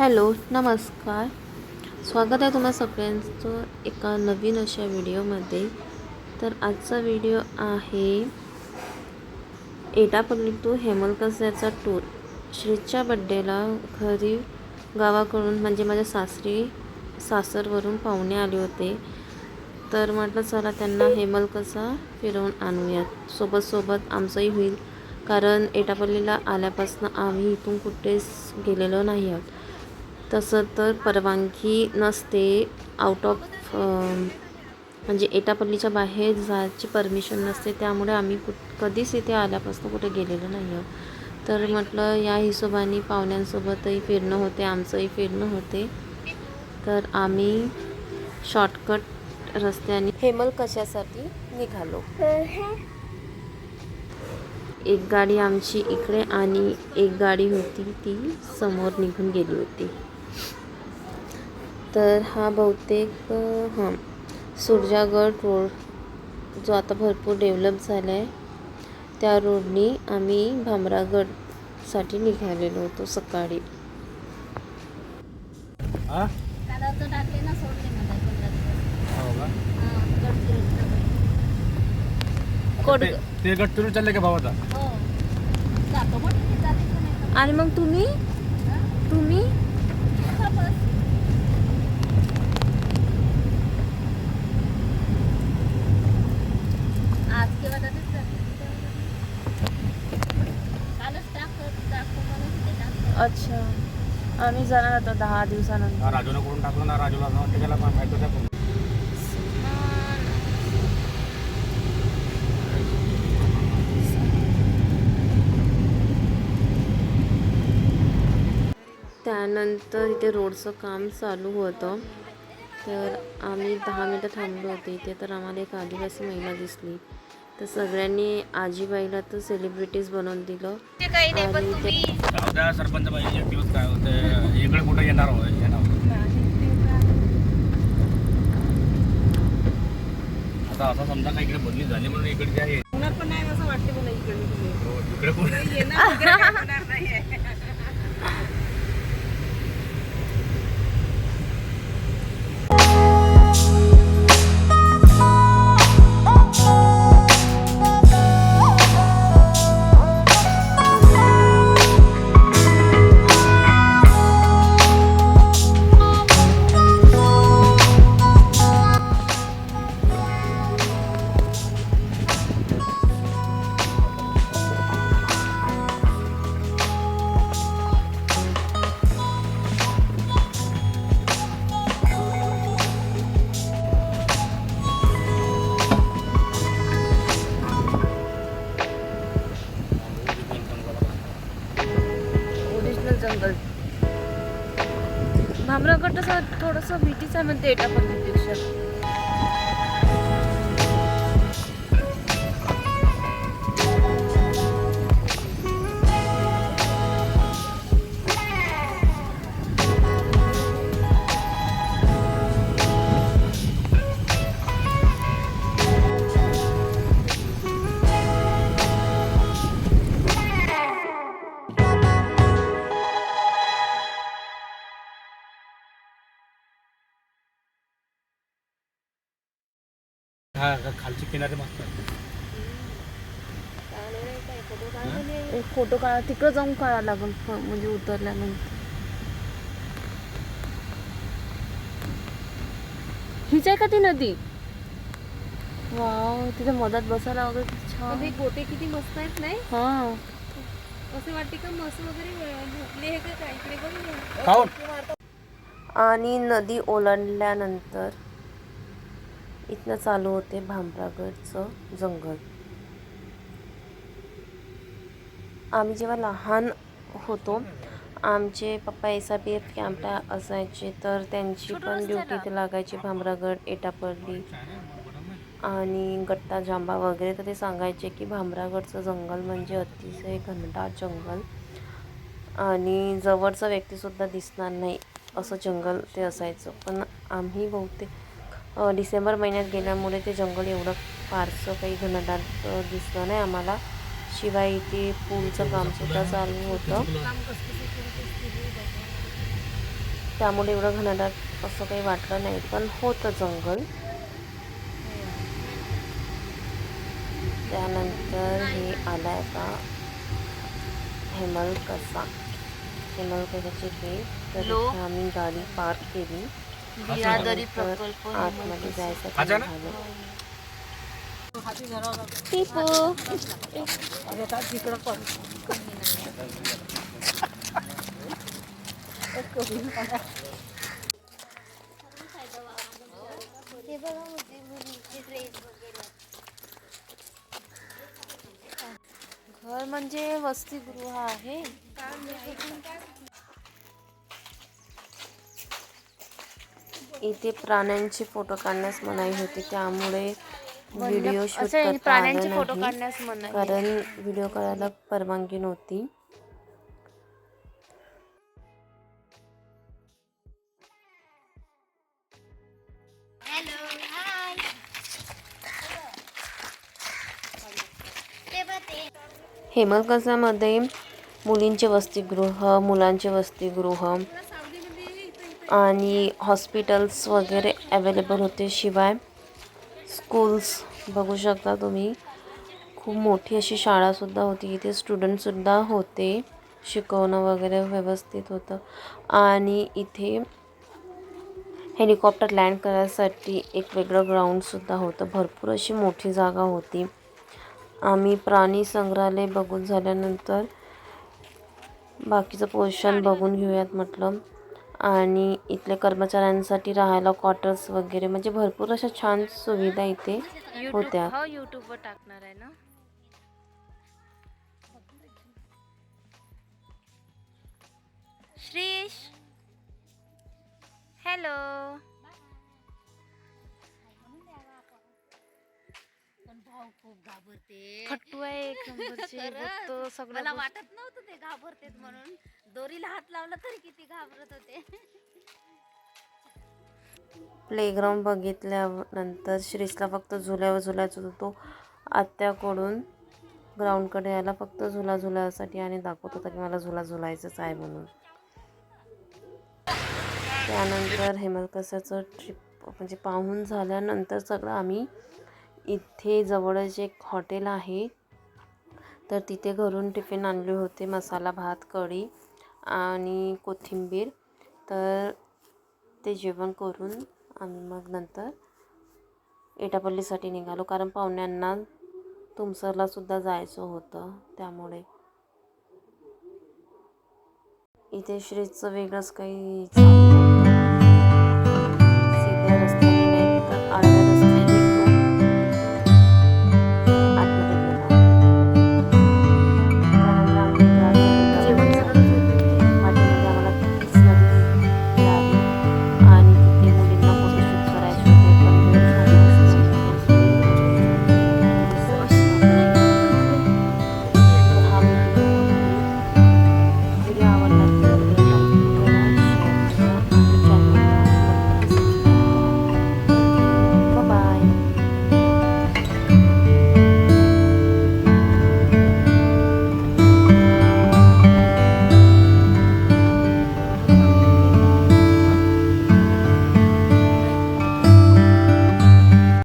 Hello नमस्कार. स्वागत आहे तुम्हा सगळ्यांचं एका नवीन अशा व्हिडिओमध्ये. तर आजचा व्हिडिओ आहे एटापल्ली टू हेमलकसऱ्याचा टूर. श्रीच्या बड्डेला घरी गावाकडून म्हणजे माझ्या सासरी सासरवरून पाहुणे आले होते. तर म्हटलं चला त्यांना हेमलकसा फिरवून आणूयात. सोबत सोबत आमचंही होईल. कारण एटापल्लीला आल्यापासून आम्ही इथून कुठेच गेलेलो नाही आहोत. तसं तर परवानगी नसते. आउट ऑफ म्हणजे एटापल्लीच्या बाहेर जायची परमिशन नसते. त्यामुळे आम्ही कुठ कधीच इथे आल्यापासून कुठे गेलेलो नाही आहोत तर म्हटलं या हिशोबाने पाहुण्यांसोबतही फिरणं होते आमचंही फिरणं होते. तर आम्ही शॉर्टकट रस्त्याने हेमल कशासाठी निघालो? एक गाडी आमची इकडे आणि एक गाडी होती ती समोर निघून गेली होती. तर हा बहुतेक हां सुरजागड रोड जो आता भरपूर डेव्हलप झाला आहे त्या रोडनी आम्ही भामरागडसाठी निघालेलो होतो सकाळी हा? हो? हां ते- चालले का भावाचा हो? आणि मग तुम्ही? तुम्ही अच्छा. आम्ही जाणार आता दहा दिवसानंतर. राजूला करून टाकलं ना राजूला असं वाटतं त्याला माहिती होतं पण. त्यानंतर इथे रोडचं काम चालू होतं. तर आम्ही दहा मिनटं थांबलो होते. इथे तर आम्हाला एक आदिवासी महिला दिसली. तर सगळ्यांनी आजीबाईला तर सेलिब्रिटीज बनवून दिलं. सरपंच बाई एक दिवस काय होतं इकडे कुठं येणार हो आता असं समजा का इकडे बदली झाली म्हणून इकडे जे आहे. होणार पण नाही असं वाटते मला इकडे. हो, येणार थोडंसं भीतीचा आहे म्हणते पण हा खालची किनारे मस्त. एक फोटो काढा तिकडं जाऊन काढा लागेल फ- म्हणजे उतरल्यानंतर. हीच आहे का ती नदी? वाव तिथे मधात बसायला वगैरे किती पण छान हे गोटे किती मस्त आहेत नाही? हा. असे वाटते का मस्त वगैरे झोपले हे का? काय इकडे बघ ना. खाऊन आणि नदी ओलांडल्यानंतर इथनं चालू होते भामरागडचं जंगल. आम्ही जेव्हा लहान होतो आमचे पप्पा एस आर पी एफ कॅम्पला असायचे तर त्यांची पण ड्युटी ते लागायची भामरागड एटापल्ली आणि गट्टा जांबा वगैरे तर ते सांगायचे की भामरागडचं जंगल म्हणजे अतिशय घनदाट जंगल आणि जवळचा व्यक्तीसुद्धा दिसणार नाही असं जंगल ते असायचं. पण आम्ही बहुतेक डिसेंबर महिन्यात गेल्यामुळे ते जंगल एवढं फारसं काही घनदाट दिसलं नाही आम्हाला. शिवाय इथे पूलचं कामसुद्धा चालू होतं. कसं कसं. त्यामुळे एवढं घनदाट असं काही वाटलं नाही पण होतं जंगल. त्यानंतर हे आलं आता हेमलकसा. हेमलकसाची गेट तर इथे आम्ही गाडी पार्क केली. बिरादरी तर प्रकल्प आतमध्ये जायचं अच्छा ना? झालं टिपू घर म्हणजे वसतिगृह आहे. इथे प्राण्यांचे फोटो काढण्यास मनाई होती त्यामुळे व्हिडिओ शूट अच्छा, करता प्राण्यांचे आलं फोटो नाही. काढण्यास मनाई. कारण व्हिडिओ करायला परवानगी नव्हती हेमलकसामध्ये मुलींचे वसतिगृह मुलांचे वसतिगृह आणि हॉस्पिटल्स वगैरे ॲवेलेबल होते शिवाय. स्कूल्स बघू शकता तुम्ही. खूप मोठी अशी शाळासुद्धा होती. इथे स्टुडंटसुद्धा होते. शिकवणं वगैरे व्यवस्थित होतं. आणि इथे हेलिकॉप्टर लँड करायसाठी एक वेगळं ग्राउंडसुद्धा होतं. भरपूर अशी मोठी जागा होती. आम्ही प्राणी संग्रहालय बघून झाल्यानंतर बाकीचं पोर्शन बघून घेऊयात म्हटलं. आणि इथल्या कर्मचाऱ्यांसाठी राहायला क्वार्टर्स वगैरे म्हणजे भरपूर अशा छान सुविधा इथे होत्या. हो युट्यूबवर टाकणार आहे ना? श्रीश? हॅलो फट्टू आहे एक नंबरचे तो सगळं मला वाटत नव्हतं ते घाबरतेत म्हणून. दोरीला हात लावला तरी किती घाबरत होते. प्लेग्राऊंड बघितल्यानंतर श्रीसला फक्त झुल्यावर झुलायचं होतं तो आत्याकडून ग्राउंडकडे यायला फक्त झुला झुलासाठी आणि दाखवत होता की मला झुला झुलायचंच आहे म्हणून. त्यानंतर हेमलकसाचं ट्रिप म्हणजे पाहून झाल्यानंतर सगळं आम्ही इथे जवळच एक हॉटेल आहे तर तिथे घरून टिफिन आणले होते मसाला भात कढी आणि कोथिंबीर. तर ते जेवण करून आम्ही मग नंतर एटापल्लीसाठी निघालो कारण पाहुण्यांना तुमसरलासुद्धा जायचं होतं त्यामुळे. इथे श्रीचं वेगळंच काही